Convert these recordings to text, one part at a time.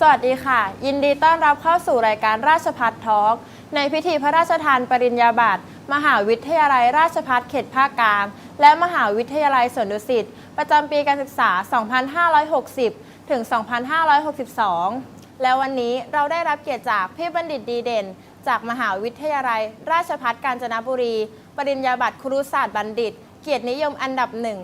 สวัสดีค่ะ ยินดีต้อนรับเข้าสู่รายการราชพัฒทอล์กในพิธีพระราชทานปริญญาบัตรมหาวิทยาลัยราชพัฒเขตภาคกลาง และมหาวิทยาลัยสวนดุสิตประจำปีการศึกษา 2560 ถึง 2562 และวันนี้เราได้รับเกียรติจากพี่บัณฑิตดีเด่น จากมหาวิทยาลัย ราชพัฒกาญจนบุรี ปริญญาบัตรครุศาสตร์บัณฑิต เกียรตินิยมอันดับหนึ่ง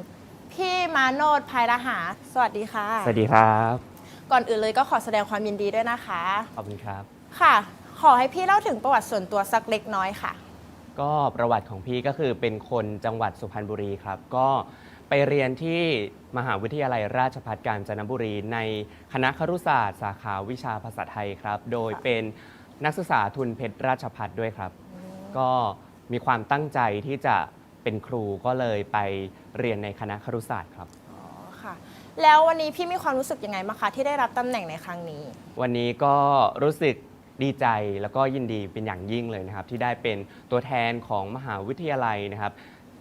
พี่มาโนดภัยรหา สวัสดีค่ะ สวัสดีครับ ก่อนอื่นเลยก็ขอแสดงความยินดีด้วยนะคะ ขอบคุณครับ ค่ะ ขอให้พี่เล่าถึงประวัติส่วนตัวสักเล็กน้อยค่ะ ก็ประวัติของพี่ก็คือเป็นคนจังหวัดสุพรรณบุรีครับ ก็ไปเรียนที่มหาวิทยาลัยราชภัฏกาญจนบุรี ในคณะครุศาสตร์สาขาวิชาภาษาไทยครับ โดยเป็นนักศึกษาทุนเพชรราชภัฏด้วยครับ ก็มีความตั้งใจที่จะเป็นครูก็เลยไปเรียนในคณะครุศาสตร์ครับอ๋อ ค่ะ แล้ววันนี้พี่มีความรู้สึกยังไงบ้างคะที่ได้รับตำแหน่งในครั้งนี้ วันนี้ก็รู้สึกดีใจแล้วก็ยินดีเป็นอย่างยิ่งเลยนะครับ ที่ได้เป็นตัวแทนของมหาวิทยาลัยนะครับ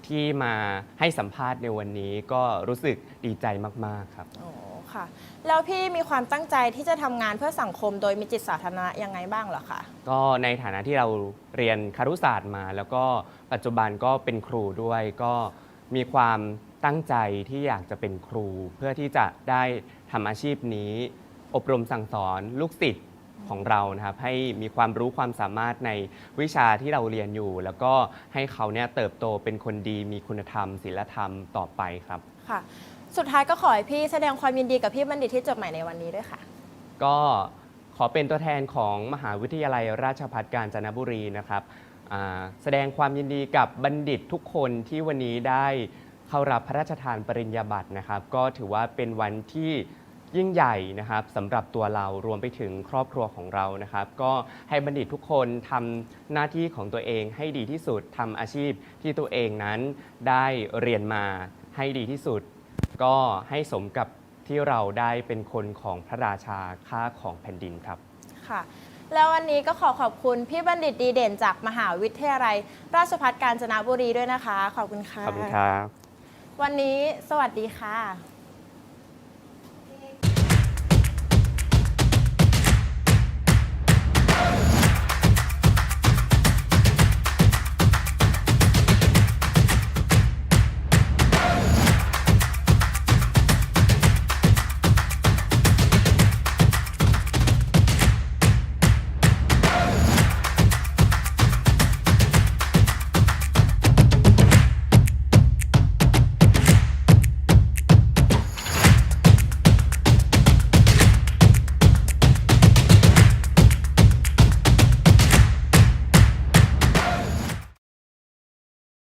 ที่มาให้สัมภาษณ์ในวันนี้ก็รู้สึกดีใจมาก ๆ ครับอ๋อค่ะ แล้วพี่มีความตั้งใจที่จะทำงานเพื่อสังคมโดยมีจิตสาธารณะยังไงบ้างเหรอคะ ก็ในฐานะที่เราเรียนคารุศาสตร์มา แล้วก็ปัจจุบันก็เป็นครูด้วยก็มีความ ตั้งใจที่อยากจะเป็นครู เพื่อที่จะได้ทำอาชีพนี้ อบรมสั่งสอนลูกศิษย์ของเรานะครับให้มีความรู้ความสามารถในวิชาที่เราเรียนอยู่ แล้วก็ให้เขาเนี่ยเติบโตเป็นคนดีมีคุณธรรมศีลธรรมต่อไปครับ ค่ะ สุดท้ายก็ขอให้พี่แสดงความยินดีกับพี่บัณฑิตที่จบใหม่ในวันนี้ด้วยค่ะ ก็ขอเป็นตัวแทนของมหาวิทยาลัยราชภัฏกาญจนบุรีนะครับอ่าแสดงความยินดีกับบัณฑิตทุกคนที่วันนี้ได้ เข้ารับพระราชทานปริญญาบัตรนะครับ ก็ถือว่าเป็นวันที่ยิ่งใหญ่นะครับสำหรับตัวเรารวมไปถึงครอบครัวของเรานะครับ ก็ให้บัณฑิตทุกคนทำหน้าที่ของตัวเองให้ดีที่สุดทำอาชีพที่ตัวเองนั้นได้เรียนมาให้ดีที่สุด ก็ให้สมกับที่เราได้เป็นคนของพระราชาค่าของแผ่นดินครับค่ะแล้ววันนี้ก็ขอขอบคุณพี่บัณฑิตดีเด่นจากมหาวิทยาลัย ราชภัฏกาญจนบุรีด้วยนะคะ ขอบคุณค่ะขอบคุณครับ วันนี้สวัสดีค่ะ